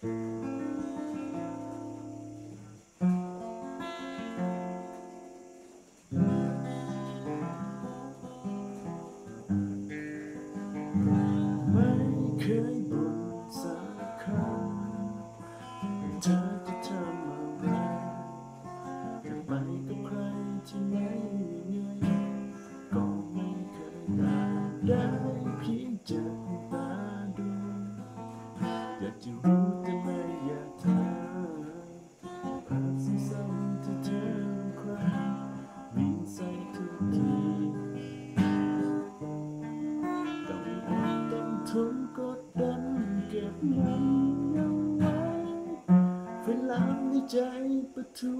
ไม่เคยบ่นสักคเธอจะทำอะไรจะไปกับใครที่ไหนยังไก็ไม่เคยได้ กดดันเก็บมันเอาไว้เวลาในใจประทุ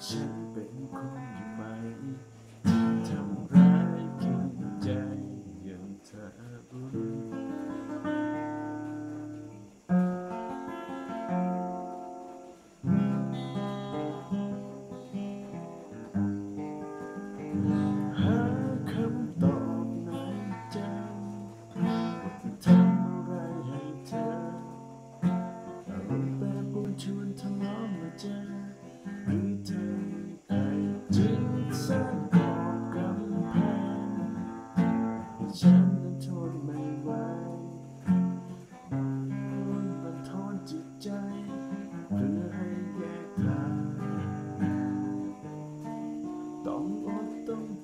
sunshine.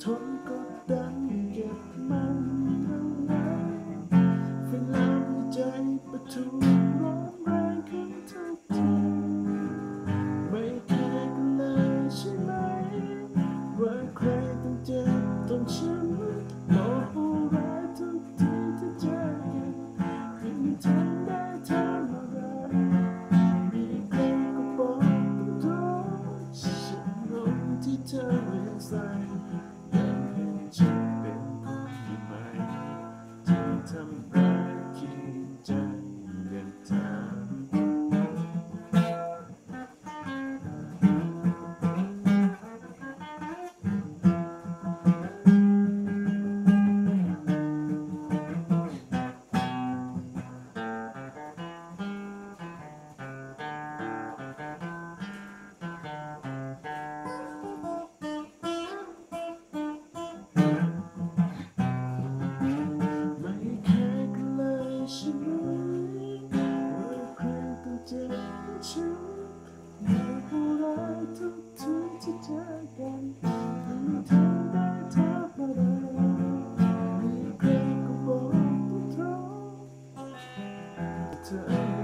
ทนก็ดันเก็บมันเอาไว้ฝืนลมในใจประตูร้อนแรงขึ้นทุกทีไม่แค่เลยใช่ไหม ว่าใครต้องเจ็บต้องช้ำโมโหร้ายทุกทีที่เจอกันยิ่งทำได้เท่าไรมีใครก็บอกต้งโทษฉันลงที่เธอเห็นใส่ ที่เจอกันทำได้ทับอะไรมีใครก็บอกตรงเธอ